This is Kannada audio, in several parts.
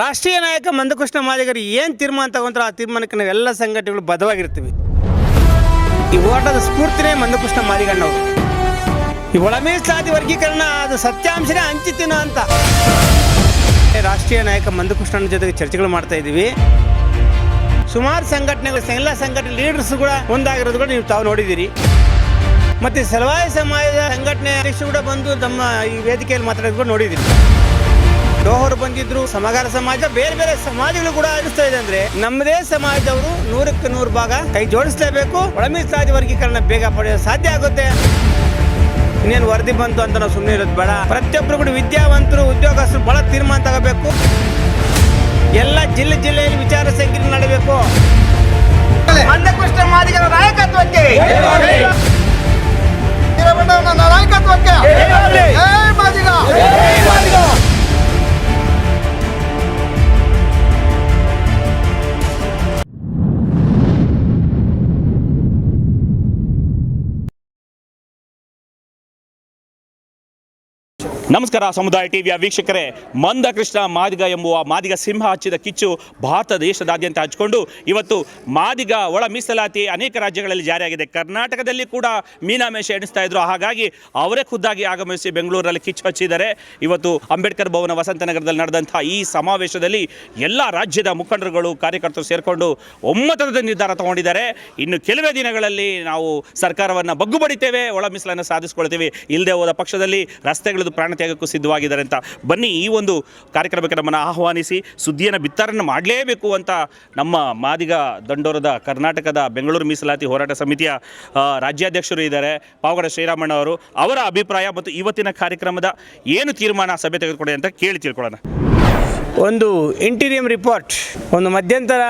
ರಾಷ್ಟ್ರೀಯ ನಾಯಕ ಮಂದಕೃಷ್ಣ ಮಾದಿಗರು ಏನು ತೀರ್ಮಾನ ತಗೊಂತಾರೋ ಆ ತೀರ್ಮಾನಕ್ಕೆ ನಾವೆಲ್ಲ ಸಂಘಟನೆಗಳು ಬದವಾಗಿರ್ತೀವಿ ಈ ಹೋರಾಟದ ಸ್ಫೂರ್ತಿನೇ ಮಂದಕೃಷ್ಣ ಮಾದಿಗಣ್ಣವರು ಈ ಒಳ ಮೀಸಲಾತಿ ವರ್ಗೀಕರಣ ಅದು ಸತ್ಯಾಂಶನೇ ಹಂಚಿತೀನೋ ಅಂತ. ರಾಷ್ಟ್ರೀಯ ನಾಯಕ ಮಂದಕೃಷ್ಣನ ಜೊತೆಗೆ ಚರ್ಚೆಗಳು ಮಾಡ್ತಾ ಇದ್ದೀವಿ. ಸುಮಾರು ಸಂಘಟನೆಗಳು, ಎಲ್ಲ ಸಂಘಟನೆ ಲೀಡರ್ಸ್ ಕೂಡ ಒಂದಾಗಿರೋದು ಕೂಡ ನೀವು ತಾವು ನೋಡಿದ್ದೀರಿ. ಮತ್ತೆ ಸಲವಾಯಿ ಸಮಾಜದ ಸಂಘಟನೆ ಅಧ್ಯಕ್ಷರು ಕೂಡ ಬಂದು ನಮ್ಮ ಈ ವೇದಿಕೆಯಲ್ಲಿ ಮಾತಾಡೋದು ಕೂಡ ನೋಡಿದ್ದೀರಿ. ಡೋಹರು ಬಂದಿದ್ರು, ಸಮಗಾರ ಸಮಾಜ, ಬೇರೆ ಬೇರೆ ಸಮಾಜಗಳು ಕೂಡ ಅನಿಸ್ತಾ ಇದೆ ಅಂದ್ರೆ ನಮ್ಮದೇ ಸಮಾಜದವರು ನೂರಕ್ಕೆ ನೂರು ಭಾಗ ಕೈ ಜೋಡಿಸಲೇಬೇಕು. ಒಳ ಮೀಸಲಾತಿ ವರ್ಗೀಕರಣ ಬೇಗ ಪಡೆಯಲು ಸಾಧ್ಯ ಆಗುತ್ತೆ. ಇನ್ನೇನು ವರದಿ ಬಂತು ಅಂತ ನಾವು ಸುಮ್ಮನೆ ಇರೋದು ಬೇಡ. ಪ್ರತಿಯೊಬ್ಬರು ಕೂಡ ವಿದ್ಯಾವಂತರು, ಉದ್ಯೋಗಸ್ಥರು ಬಹಳ ತೀರ್ಮಾನ ತಗೋಬೇಕು. ಎಲ್ಲ ಜಿಲ್ಲೆ ಜಿಲ್ಲೆಯಲ್ಲಿ ವಿಚಾರ ಸಂಕಿರಣ ನಡೆಯಬೇಕು ನಮಸ್ಕಾರ ಸಮುದಾಯ ಟಿವಿಯ ವೀಕ್ಷಕರೇ ಮಂದಕೃಷ್ಣ ಮಾದಿಗ ಎಂಬುವ ಮಾದಿಗ ಸಿಂಹ ಹಚ್ಚಿದ ಕಿಚ್ಚು ಭಾರತ ದೇಶದಾದ್ಯಂತ ಹಚ್ಚಿಕೊಂಡು ಇವತ್ತು ಮಾದಿಗ ಒಳ ಮೀಸಲಾತಿ ಅನೇಕ ರಾಜ್ಯಗಳಲ್ಲಿ ಜಾರಿಯಾಗಿದೆ. ಕರ್ನಾಟಕದಲ್ಲಿ ಕೂಡ ಮೀನಾಮೇಷ ಎಣಿಸ್ತಾ ಇದ್ರು. ಹಾಗಾಗಿ ಅವರೇ ಖುದ್ದಾಗಿ ಆಗಮಿಸಿ ಬೆಂಗಳೂರಲ್ಲಿ ಕಿಚ್ಚು ಹಚ್ಚಿದ್ದಾರೆ. ಇವತ್ತು ಅಂಬೇಡ್ಕರ್ ಭವನ ವಸಂತನಗರದಲ್ಲಿ ನಡೆದಂಥ ಈ ಸಮಾವೇಶದಲ್ಲಿ ಎಲ್ಲ ರಾಜ್ಯದ ಮುಖಂಡರುಗಳು, ಕಾರ್ಯಕರ್ತರು ಸೇರಿಕೊಂಡು ಒಮ್ಮತದ ನಿರ್ಧಾರ ತಗೊಂಡಿದ್ದಾರೆ. ಇನ್ನು ಕೆಲವೇ ದಿನಗಳಲ್ಲಿ ನಾವು ಸರ್ಕಾರವನ್ನು ಬಗ್ಗು ಬಡಿತೇವೆ ಒಳ ಮೀಸಲನ್ನು ಸಾಧಿಸ್ಕೊಳ್ತೀವಿ. ಇಲ್ಲದೆ ಹೋದ ಪಕ್ಷದಲ್ಲಿ ರಸ್ತೆಗಳದ್ದು ಪ್ರಾಣ ತ್ಯಾಗಕ್ಕೂ ಸಿದ್ಧವಾಗಿದ್ದಾರೆ ಅಂತ. ಬನ್ನಿ ಈ ಒಂದು ಕಾರ್ಯಕ್ರಮಕ್ಕೆ ನಮ್ಮನ್ನು ಆಹ್ವಾನಿಸಿ, ಸುದ್ದಿಯನ್ನು ಬಿತ್ತರಣೆ ಮಾಡಲೇಬೇಕು ಅಂತ ನಮ್ಮ ಮಾದಿಗ ದಂಡೋರದ ಕರ್ನಾಟಕದ ಬೆಂಗಳೂರು ಮೀಸಲಾತಿ ಹೋರಾಟ ಸಮಿತಿಯ ರಾಜ್ಯಾಧ್ಯಕ್ಷರು ಇದ್ದಾರೆ. ಪಾವಗಡ ಶ್ರೀರಾಮಣ್ಣ ಅವರು ಅವರ ಅಭಿಪ್ರಾಯ ಮತ್ತು ಇವತ್ತಿನ ಕಾರ್ಯಕ್ರಮದ ಏನು ತೀರ್ಮಾನ ಸಭೆ ತೆಗೆದುಕೊಳ್ಳಿ ಅಂತ ಕೇಳಿ ತಿಳ್ಕೊಳ್ಳೋಣ. ಒಂದು ಇಂಟೀರಿಯಂ ರಿಪೋರ್ಟ್, ಒಂದು ಮಧ್ಯಂತರ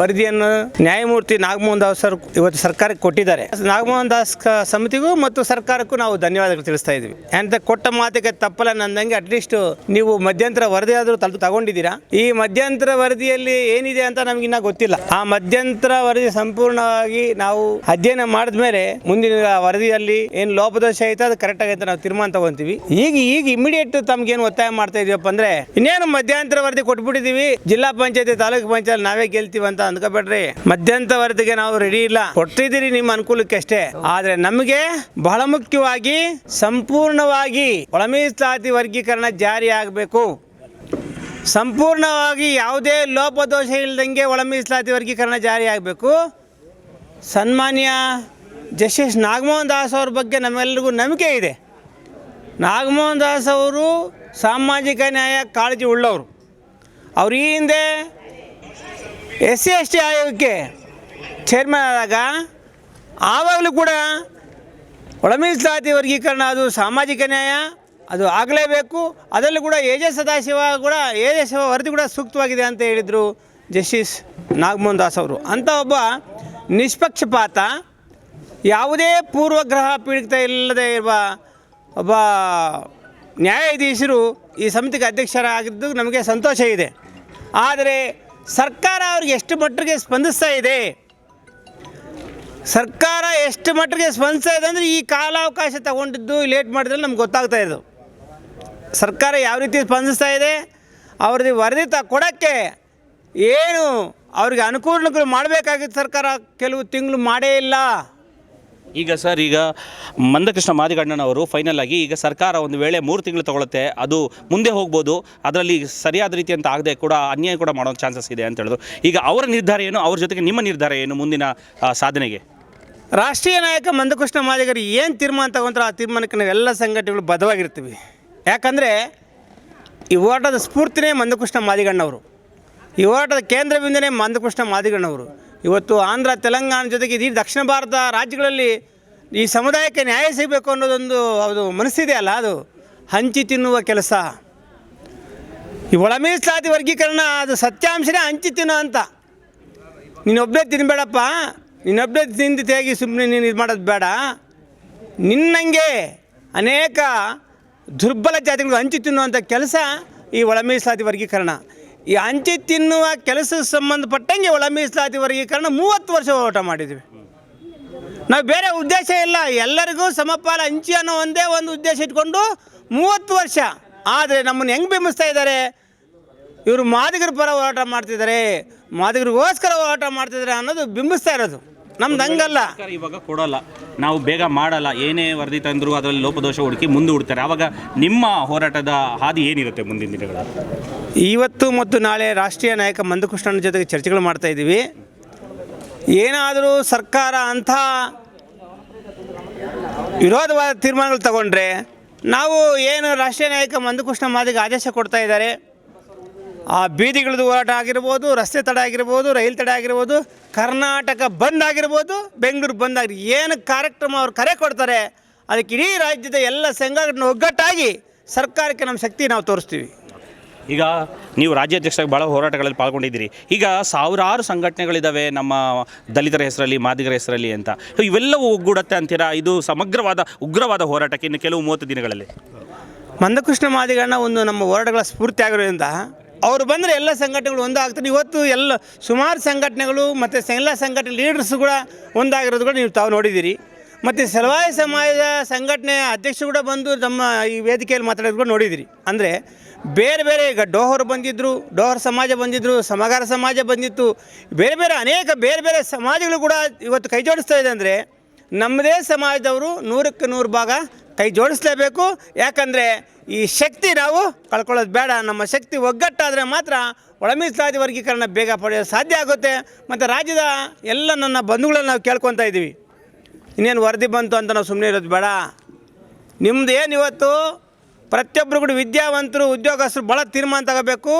ವರದಿಯನ್ನು ನ್ಯಾಯಮೂರ್ತಿ ನಾಗಮೋಹನ್ ದಾಸ್ ಸರ್ ಇವತ್ತು ಸರ್ಕಾರಕ್ಕೆ ಕೊಟ್ಟಿದ್ದಾರೆ. ನಾಗಮೋಹನ್ ದಾಸ್ ಸಮಿತಿಗೂ ಮತ್ತು ಸರ್ಕಾರಕ್ಕೂ ನಾವು ಧನ್ಯವಾದಗಳು ತಿಳಿಸ್ತಾ ಇದ್ವಿ ಅಂತ ಕೊಟ್ಟ ಮಾತಿಗೆ ತಪ್ಪಲ್ಲ ನಂದಂಗೆ ಅಟ್ಲೀಸ್ಟ್ ನೀವು ಮಧ್ಯಂತರ ವರದಿ ಆದರೂ ತಲು ತಗೊಂಡಿದ್ದೀರಾ? ಈ ಮಧ್ಯಂತರ ವರದಿಯಲ್ಲಿ ಏನಿದೆ ಅಂತ ನಮಗಿನ್ನ ಗೊತ್ತಿಲ್ಲ. ಆ ಮಧ್ಯಂತರ ವರದಿ ಸಂಪೂರ್ಣವಾಗಿ ನಾವು ಅಧ್ಯಯನ ಮಾಡಿದ ಮೇಲೆ ಮುಂದಿನ ವರದಿಯಲ್ಲಿ ಏನು ಲೋಪದೋಷ ಐತೆ ಅದು ಕರೆಕ್ಟ್ ಆಗೈತೆ ನಾವು ತೀರ್ಮಾನ ತಗೊಂತೀವಿ. ಈಗ ಈಗ ಇಮಿಡಿಯೇಟ್ ತಮ್ಗೇನು ಒತ್ತಾಯ ಮಾಡ್ತಾ ಇದೀವಪ್ಪ ಅಂದ್ರೆ, ಇನ್ನೇನು ಮಧ್ಯಂತರ ವರದಿ ಕೊಟ್ಬಿಟ್ಟಿದೀವಿ. ಜಿಲ್ಲಾ ಪಂಚಾಯತಿ, ತಾಲೂಕು ಪಂಚಾಯತ್ ನಾವೇ ಗೆಲ್ತೀವಿ ಅಂತ ಅಂದ್ಕೋಬೇಡ್ರಿ. ಮಧ್ಯಂತ ವರದಿಗೆ ನಾವು ರೆಡಿ ಇಲ್ಲ. ಕೊಟ್ಟಿದ್ದೀರಿ ನಿಮ್ಮ ಅನುಕೂಲಕ್ಕೆ ಅಷ್ಟೇ. ಆದ್ರೆ ನಮಗೆ ಬಹಳ ಮುಖ್ಯವಾಗಿ ಸಂಪೂರ್ಣವಾಗಿ ಒಳಮೀಸಲಾತಿ ವರ್ಗೀಕರಣ ಜಾರಿ ಆಗಬೇಕು. ಸಂಪೂರ್ಣವಾಗಿ ಯಾವುದೇ ಲೋಪದೋಷ ಇಲ್ಲದಂಗೆ ಒಳಮೀಸಲಾತಿ ವರ್ಗೀಕರಣ ಜಾರಿ ಆಗಬೇಕು. ಸನ್ಮಾನ್ಯ ಜಸ್ಟಿಸ್ ನಾಗಮೋಹನ್ ದಾಸ್ ಅವ್ರ ಬಗ್ಗೆ ನಮ್ಮೆಲ್ಲರಿಗೂ ನಂಬಿಕೆ ಇದೆ. ನಾಗಮೋಹನ್ ದಾಸ್ ಅವರು ಸಾಮಾಜಿಕ ನ್ಯಾಯ ಕಾಳಜಿ ಉಳ್ಳವರು. ಅವ್ರು ಈ ಹಿಂದೆ ಎಸ್ ಸಿ, ಎಸ್ ಟಿ ಆಯೋಗಕ್ಕೆ ಚೇರ್ಮನ್ ಆದಾಗ ಆವಾಗಲೂ ಕೂಡ ಒಳ ಮೀಸಲಾತಿ ವರ್ಗೀಕರಣ ಅದು ಸಾಮಾಜಿಕ ನ್ಯಾಯ, ಅದು ಆಗಲೇಬೇಕು. ಅದರಲ್ಲೂ ಕೂಡ ಎ ಜೆ ಸದಾಶಿವ ಕೂಡ, ಎ ಜೆ ಶಿವ ವರದಿ ಕೂಡ ಸೂಕ್ತವಾಗಿದೆ ಅಂತ ಹೇಳಿದರು ಜಸ್ಟಿಸ್ ನಾಗಮೋಹನ್ ದಾಸ್ ಅವರು. ಅಂಥ ಒಬ್ಬ ನಿಷ್ಪಕ್ಷಪಾತ, ಯಾವುದೇ ಪೂರ್ವಗ್ರಹ ಪೀಡಿತ ಇಲ್ಲದೆ ಇರುವ ಒಬ್ಬ ನ್ಯಾಯಾಧೀಶರು ಈ ಸಮಿತಿಗೆ ಅಧ್ಯಕ್ಷರಾಗಿದ್ದು ನಮಗೆ ಸಂತೋಷ ಇದೆ. ಆದರೆ ಸರ್ಕಾರ ಅವ್ರಿಗೆ ಎಷ್ಟು ಮಟ್ಟಿಗೆ ಸ್ಪಂದಿಸ್ತಾ ಇದೆ? ಸರ್ಕಾರ ಎಷ್ಟು ಮಟ್ಟಿಗೆ ಸ್ಪಂದಿಸ್ತಾ ಇದೆ ಅಂದರೆ ಈ ಕಾಲಾವಕಾಶ ತಗೊಂಡಿದ್ದು ಲೇಟ್ ಮಾಡಿದ್ರೆ ನಮ್ಗೆ ಗೊತ್ತಾಗ್ತಾ ಇದು ಸರ್ಕಾರ ಯಾವ ರೀತಿ ಸ್ಪಂದಿಸ್ತಾ ಇದೆ? ಅವ್ರದ್ದು ವರದಿ ತ ಕೊಡೋಕ್ಕೆ ಏನು ಅವ್ರಿಗೆ ಅನುಕೂಲಗಳು ಮಾಡಬೇಕಾಗಿತ್ತು ಸರ್ಕಾರ? ಕೆಲವು ತಿಂಗಳು ಮಾಡೇ ಇಲ್ಲ. ಈಗ ಸರ್, ಈಗ ಮಂದಕೃಷ್ಣ ಮಾದಿಗಣ್ಣನವರು ಫೈನಲ್ ಆಗಿ ಈಗ ಸರ್ಕಾರ ಒಂದು ವೇಳೆ ಮೂರು ತಿಂಗಳು ತಗೊಳುತ್ತೆ, ಅದು ಮುಂದೆ ಹೋಗ್ಬೋದು, ಅದರಲ್ಲಿ ಸರಿಯಾದ ರೀತಿ ಅಂತ ಆಗದೆ ಕೂಡ ಅನ್ಯಾಯ ಕೂಡ ಮಾಡೋ ಚಾನ್ಸಸ್ ಇದೆ ಅಂತ ಹೇಳಿದ್ರು ಈಗ ಅವರ ನಿರ್ಧಾರ ಏನು, ಅವ್ರ ಜೊತೆಗೆ ನಿಮ್ಮ ನಿರ್ಧಾರ ಏನು ಮುಂದಿನ ಸಾಧನೆಗೆ? ರಾಷ್ಟ್ರೀಯ ನಾಯಕ ಮಂದಕೃಷ್ಣ ಮಾದಿಗರು ಏನು ತೀರ್ಮಾನ ತಗೊಂತಾರೋ ಆ ತೀರ್ಮಾನಕ್ಕೆ ನಾವು ಎಲ್ಲ ಸಂಘಟನೆಗಳು ಬದ್ಧವಾಗಿರ್ತೀವಿ. ಯಾಕಂದರೆ ಈ ಹೋರಾಟದ ಸ್ಫೂರ್ತಿನೇ ಮಂದಕೃಷ್ಣ ಮಾದಿಗಣ್ಣವರು. ಈ ಹೋರಾಟದ ಕೇಂದ್ರ ಬಿಂದುನೇ ಮಂದಕೃಷ್ಣ ಮಾದಿಗಣ್ಣವರು. ಇವತ್ತು ಆಂಧ್ರ, ತೆಲಂಗಾಣ ಜೊತೆಗೆ ಇದೀ ದಕ್ಷಿಣ ಭಾರತ ರಾಜ್ಯಗಳಲ್ಲಿ ಈ ಸಮುದಾಯಕ್ಕೆ ನ್ಯಾಯ ಸಿಗಬೇಕು ಅನ್ನೋದೊಂದು ಅದು ಮನಸ್ಸಿದೆ ಅಲ್ಲ ಅದು. ಹಂಚಿ ತಿನ್ನುವ ಕೆಲಸ. ಈ ಒಳ ಮೀಸಲಾತಿ ವರ್ಗೀಕರಣ ಅದು ಸತ್ಯಾಂಶನೇ ಹಂಚಿ ತಿನ್ನೋ ಅಂತ ನೀನೊಬ್ಬನೇ ತಿನ್ಬೇಡಪ್ಪ. ನೀನೊಬ್ಬನೇ ತಿಂದು ತೇಗಿ ಸುಮ್ಮನೆ ನೀನು ಇದು ಮಾಡೋದು ಬೇಡ. ನಿನ್ನಂಗೆ ಅನೇಕ ದುರ್ಬಲ ಜಾತಿಗಳು ಹಂಚಿ ತಿನ್ನುವಂಥ ಕೆಲಸ ಈ ಒಳ ಮೀಸಲಾತಿ ವರ್ಗೀಕರಣ. ಈ ಹಂಚಿ ತಿನ್ನುವ ಕೆಲಸಕ್ಕೆ ಸಂಬಂಧಪಟ್ಟಂಗೆ ಒಳ ಮೀಸಲಾತಿ ವರ್ಗೀಕರಣ ಮೂವತ್ತು ವರ್ಷ ಹೋರಾಟ ಮಾಡಿದ್ವಿ. ನಾವು ಬೇರೆ ಉದ್ದೇಶ ಇಲ್ಲ. ಎಲ್ಲರಿಗೂ ಸಮಪಾಲ ಹಂಚಿ ಅನ್ನೋ ಒಂದೇ ಒಂದು ಉದ್ದೇಶ ಇಟ್ಕೊಂಡು ಮೂವತ್ತು ವರ್ಷ. ಆದರೆ ನಮ್ಮನ್ನು ಹೆಂಗೆ ಬಿಂಬಿಸ್ತಾ ಇದ್ದಾರೆ? ಇವರು ಮಾದಿಗರ ಪರ ಹೋರಾಟ ಮಾಡ್ತಿದ್ದಾರೆ. ಮಾದಿಗರಿಗೋಸ್ಕರ ಹೋರಾಟ ಮಾಡ್ತಿದ್ದಾರೆ ಅನ್ನೋದು ಬಿಂಬಿಸ್ತಾ ಇರೋದು. ನಮ್ದು ಹಂಗಲ್ಲ. ಇವಾಗ ಕೊಡಲ್ಲ. ನಾವು ಬೇಗ ಮಾಡಲ್ಲ. ಏನೇ ವರದಿ ತಂದರೂ ಅದರಲ್ಲಿ ಲೋಪದೋಷ ಹುಡುಕಿ ಮುಂದೆ ಹುಡ್ತಾರೆ ಆವಾಗ ನಿಮ್ಮ ಹೋರಾಟದ ಹಾದಿ ಏನಿರುತ್ತೆ ಮುಂದಿನ ದಿನಗಳಲ್ಲಿ? ಇವತ್ತು ಮತ್ತು ನಾಳೆ ರಾಷ್ಟ್ರೀಯ ನಾಯಕ ಮಂದಕೃಷ್ಣನ ಜೊತೆಗೆ ಚರ್ಚೆಗಳು ಮಾಡ್ತಾ ಇದ್ದೀವಿ. ಏನಾದರೂ ಸರ್ಕಾರ ಅಂಥ ವಿರೋಧವಾದ ತೀರ್ಮಾನಗಳು ತಗೊಂಡ್ರೆ ನಾವು ಏನು ರಾಷ್ಟ್ರೀಯ ನಾಯಕ ಮಂದಕೃಷ್ಣ ಮಾದಿಗೆ ಆದೇಶ ಕೊಡ್ತಾ ಇದ್ದಾರೆ. ಆ ಬೀದಿಗಳದ್ದು ಹೋರಾಟ ಆಗಿರ್ಬೋದು, ರಸ್ತೆ ತಡೆ ಆಗಿರ್ಬೋದು, ರೈಲು ತಡೆ ಆಗಿರ್ಬೋದು, ಕರ್ನಾಟಕ ಬಂದ್ ಆಗಿರ್ಬೋದು, ಬೆಂಗಳೂರು ಬಂದ್ ಆಗಿರ್, ಏನು ಕಾರ್ಯಕ್ರಮ ಅವ್ರು ಕರೆ ಕೊಡ್ತಾರೆ, ಅದಕ್ಕೆ ಇಡೀ ರಾಜ್ಯದ ಎಲ್ಲ ಸಂಘಟನೆ ಒಗ್ಗಟ್ಟಾಗಿ ಸರ್ಕಾರಕ್ಕೆ ನಮ್ಮ ಶಕ್ತಿ ನಾವು ತೋರಿಸ್ತೀವಿ. ಈಗ ನೀವು ರಾಜ್ಯಾಧ್ಯಕ್ಷರಾಗಿ ಭಾಳ ಹೋರಾಟಗಳಲ್ಲಿ ಪಾಲ್ಗೊಂಡಿದ್ದೀರಿ. ಈಗ ಸಾವಿರಾರು ಸಂಘಟನೆಗಳಿದ್ದಾವೆ ನಮ್ಮ ದಲಿತರ ಹೆಸರಲ್ಲಿ, ಮಾದಿಗರ ಹೆಸರಲ್ಲಿ ಅಂತ. ಇವೆಲ್ಲವೂ ಒಗ್ಗೂಡತ್ತೆ ಅಂತೀರಾ? ಇದು ಸಮಗ್ರವಾದ, ಉಗ್ರವಾದ ಹೋರಾಟಕ್ಕೆ ಇನ್ನು ಕೆಲವು ಮೂವತ್ತು ದಿನಗಳಲ್ಲಿ. ಮಂದಕೃಷ್ಣ ಮಾದಿಗಣ್ಣ ಒಂದು ನಮ್ಮ ಹೋರಾಟಗಳ ಸ್ಫೂರ್ತಿ ಆಗಿರೋದ್ರಿಂದ ಅವರು ಬಂದರೆ ಎಲ್ಲ ಸಂಘಟನೆಗಳು ಒಂದಾಗ್ತಾರೆ ಇವತ್ತು ಎಲ್ಲ ಸುಮಾರು ಸಂಘಟನೆಗಳು ಮತ್ತು ಎಲ್ಲ ಸಂಘಟನೆ ಲೀಡರ್ಸ್ ಕೂಡ ಒಂದಾಗಿರೋದು ಕೂಡ ನೀವು ತಾವು ನೋಡಿದ್ದೀರಿ. ಮತ್ತು ಸಲವಾಯಿ ಸಮಾಜದ ಸಂಘಟನೆ ಅಧ್ಯಕ್ಷರು ಕೂಡ ಬಂದು ನಮ್ಮ ಈ ವೇದಿಕೆಯಲ್ಲಿ ಮಾತಾಡೋದು ಕೂಡ ನೋಡಿದ್ದೀರಿ ಅಂದರೆ ಬೇರೆ ಬೇರೆ ಈಗ ಡೋಹರ್ ಬಂದಿದ್ದರು ಡೋಹರ್ ಸಮಾಜ ಬಂದಿದ್ದರು ಸಮಗಾರ ಸಮಾಜ ಬಂದಿತ್ತು. ಬೇರೆ ಬೇರೆ ಅನೇಕ ಬೇರೆ ಬೇರೆ ಸಮಾಜಗಳು ಕೂಡ ಇವತ್ತು ಕೈ ಜೋಡಿಸ್ತಾ ಇದೆ ಅಂದರೆ ನಮ್ಮದೇ ಸಮಾಜದವರು ನೂರಕ್ಕೆ ನೂರು ಭಾಗ ಕೈ ಜೋಡಿಸಲೇಬೇಕು. ಯಾಕಂದರೆ ಈ ಶಕ್ತಿ ನಾವು ಕಳ್ಕೊಳ್ಳೋದು ಬೇಡ. ನಮ್ಮ ಶಕ್ತಿ ಒಗ್ಗಟ್ಟಾದರೆ ಮಾತ್ರ ಒಳಮೀಸಲಾತಿ ವರ್ಗೀಕರಣ ಬೇಗ ಪಡೆಯೋದು ಸಾಧ್ಯ ಆಗುತ್ತೆ. ಮತ್ತು ರಾಜ್ಯದ ಎಲ್ಲ ನನ್ನ ಬಂಧುಗಳನ್ನು ನಾವು ಕೇಳ್ಕೊತಾ ಇದ್ದೀವಿ. ಇನ್ನೇನು ವರದಿ ಬಂತು ಅಂತ ನಾವು ಸುಮ್ಮನೆ ಇರೋದು ಬೇಡ. ನಿಮ್ದು ಏನು ಇವತ್ತು? ಪ್ರತಿಯೊಬ್ಬರು ಕೂಡ ವಿದ್ಯಾವಂತರು ಉದ್ಯೋಗಸ್ಥರು ಭಾಳ ತೀರ್ಮಾನ ತಗೋಬೇಕು.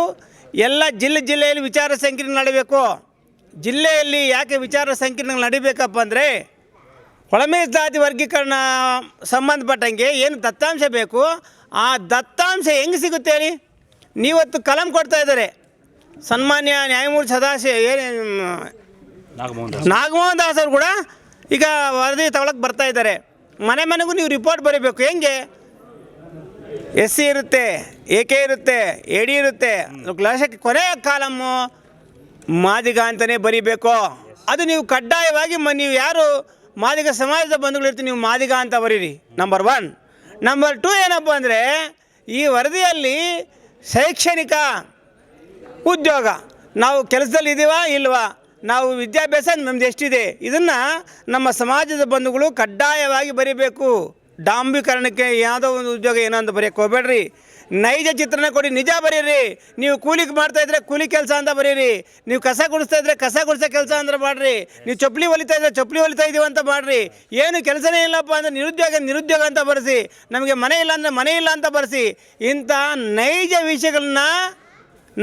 ಎಲ್ಲ ಜಿಲ್ಲೆ ಜಿಲ್ಲೆಯಲ್ಲಿ ವಿಚಾರ ಸಂಕಿರಣ ನಡಿಬೇಕು. ಜಿಲ್ಲೆಯಲ್ಲಿ ಯಾಕೆ ವಿಚಾರ ಸಂಕಿರಣಗಳು ನಡಿಬೇಕಪ್ಪ ಅಂದರೆ ಒಳಮೆ ಜಾತಿ ವರ್ಗೀಕರಣ ಸಂಬಂಧಪಟ್ಟಂಗೆ ಏನು ದತ್ತಾಂಶ ಬೇಕು? ಆ ದತ್ತಾಂಶ ಹೆಂಗೆ ಸಿಗುತ್ತೆ ಹೇಳಿ? ನೀವತ್ತು ಕಲಂ ಕೊಡ್ತಾ ಇದ್ದಾರೆ. ಸನ್ಮಾನ್ಯ ನ್ಯಾಯಮೂರ್ತಿ ಸದಾಶಿವ ಏನು ನಾಗಮೋಹನ್ ದಾಸ್ ಅವರು ಕೂಡ ಈಗ ವರದಿ ತಗೊಳಕ್ಕೆ ಬರ್ತಾ ಇದ್ದಾರೆ. ಮನೆ ಮನೆಗೂ ನೀವು ರಿಪೋರ್ಟ್ ಬರೀಬೇಕು. ಹೆಂಗೆ? ಎಸ್ ಸಿ ಇರುತ್ತೆ ಎ ಕೆ ಇರುತ್ತೆ ಎ ಡಿ ಇರುತ್ತೆ ಲಕ್ಷಕ್ಕೆ ಕೊನೆಯ ಕಾಲಮ್ಮು ಮಾದಿಗ ಅಂತಲೇ ಬರೀಬೇಕು. ಅದು ನೀವು ಕಡ್ಡಾಯವಾಗಿ ಮ, ನೀವು ಯಾರು? ಮಾದಿಗ ಸಮಾಜದ ಬಂಧುಗಳು ಇರ್ತೀವಿ ನೀವು ಮಾದಿಗ ಅಂತ ಬರೀರಿ. ನಂಬರ್ ಒನ್ ನಂಬರ್ ಟು ಏನಪ್ಪ ಅಂದರೆ, ಈ ವರದಿಯಲ್ಲಿ ಶೈಕ್ಷಣಿಕ ಉದ್ಯೋಗ. ನಾವು ಕೆಲಸದಲ್ಲಿ ಇದ್ದೀವಾ ಇಲ್ವಾ? ನಾವು ವಿದ್ಯಾಭ್ಯಾಸ ನಮ್ದು ಎಷ್ಟಿದೆ? ಇದನ್ನು ನಮ್ಮ ಸಮಾಜದ ಬಂಧುಗಳು ಕಡ್ಡಾಯವಾಗಿ ಬರೀಬೇಕು. ಡಾಂಬೀಕರಣಕ್ಕೆ ಯಾವುದೋ ಒಂದು ಉದ್ಯೋಗ ಏನೋ ಅಂತ ಬರೆಯಕ್ಕೆ ಹೋಗ್ಬೇಡ್ರಿ ನೈಜ ಚಿತ್ರಣ ಕೊಡಿ, ನಿಜ ಬರೀರಿ. ನೀವು ಕೂಲಿಗೆ ಮಾಡ್ತಾ ಇದ್ರೆ ಕೂಲಿ ಕೆಲಸ ಅಂತ ಬರೀರಿ. ನೀವು ಕಸ ಗುಡಿಸ್ತಾ ಇದ್ರೆ ಕಸ ಗುಡಿಸೋ ಕೆಲಸ ಅಂದ್ರೆ ಮಾಡ್ರಿ. ನೀವು ಚಪ್ಪಲಿ ಹೊಲಿತಾ ಇದ್ರೆ ಚಪ್ಪಲಿ ಹೊಲಿತಾ ಇದೀವಿ ಅಂತ ಮಾಡ್ರಿ. ಏನು ಕೆಲಸನೇ ಇಲ್ಲಪ್ಪ ಅಂದ್ರೆ ನಿರುದ್ಯೋಗ ನಿರುದ್ಯೋಗ ಅಂತ ಬರೆಸಿ. ನಮಗೆ ಮನೆ ಇಲ್ಲ ಅಂದರೆ ಮನೆ ಇಲ್ಲ ಅಂತ ಬರೆಸಿ. ಇಂಥ ನೈಜ ವಿಷಯಗಳನ್ನ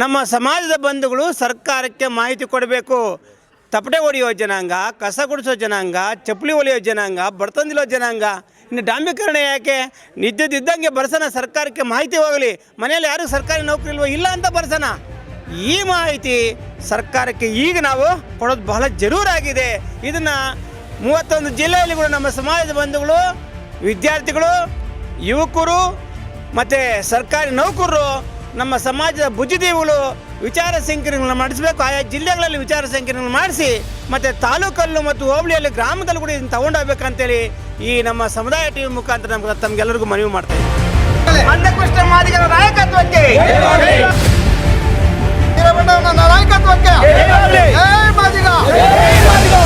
ನಮ್ಮ ಸಮಾಜದ ಬಂಧುಗಳು ಸರ್ಕಾರಕ್ಕೆ ಮಾಹಿತಿ ಕೊಡಬೇಕು. ತಪಟೆ ಹೊಡೆಯೋ ಜನಾಂಗ, ಕಸ ಗುಡಿಸೋ ಜನಾಂಗ, ಚಪ್ಪಲಿ ಹೊಲಿಯೋ ಜನಾಂಗ ಬರ್ತಂದಿಲ್ಲೋ ಜನಾಂಗ, ಇನ್ನು ಡಾಂಬೀಕರಣ ಯಾಕೆ? ನಿದ್ದಿದ್ದಂಗೆ ಬರ್ಸೋಣ ಸರ್ಕಾರಕ್ಕೆ ಮಾಹಿತಿ ಹೋಗಲಿ. ಮನೆಯಲ್ಲಿ ಯಾರು ಸರ್ಕಾರಿ ನೌಕರಿ ಇಲ್ವೋ ಇಲ್ಲ ಅಂತ ಬರ್ಸೋಣ ಈ ಮಾಹಿತಿ ಸರ್ಕಾರಕ್ಕೆ ಈಗ ನಾವು ಕೊಡೋದು ಬಹಳ ಜರೂರಾಗಿದೆ. ಇದನ್ನು ಮೂವತ್ತೊಂದು ಜಿಲ್ಲೆಯಲ್ಲಿ ಕೂಡ ನಮ್ಮ ಸಮಾಜದ ಬಂಧುಗಳು, ವಿದ್ಯಾರ್ಥಿಗಳು, ಯುವಕರು ಮತ್ತು ಸರ್ಕಾರಿ ನೌಕರರು ನಮ್ಮ ಸಮಾಜದ ಬುದ್ಧಿದೀವುಗಳು ವಿಚಾರ ಸಂಕಿರಣಗಳನ್ನ ಮಾಡಿಸಬೇಕು. ಆಯಾ ಜಿಲ್ಲೆಗಳಲ್ಲಿ ವಿಚಾರ ಸಂಕಿರಣಗಳು ಮಾಡಿಸಿ ಮತ್ತು ತಾಲೂಕಲ್ಲೂ ಮತ್ತು ಹೋಬಳಿಯಲ್ಲಿ ಗ್ರಾಮದಲ್ಲೂ ಕೂಡ ಇದನ್ನು ತಗೊಂಡೋಗ್ಬೇಕಂತೇಳಿ ಈ ನಮ್ಮ ಸಮುದಾಯ ಟಿವಿ ಮುಖಾಂತರ ನಮ್ಗೆ ತಮಗೆಲ್ಲರಿಗೂ ಮನವಿ ಮಾಡ್ತೇವೆ ಮಾದಿಗರ ನಾಯಕತ್ವಕ್ಕೆ! ಮಾದಿಗ!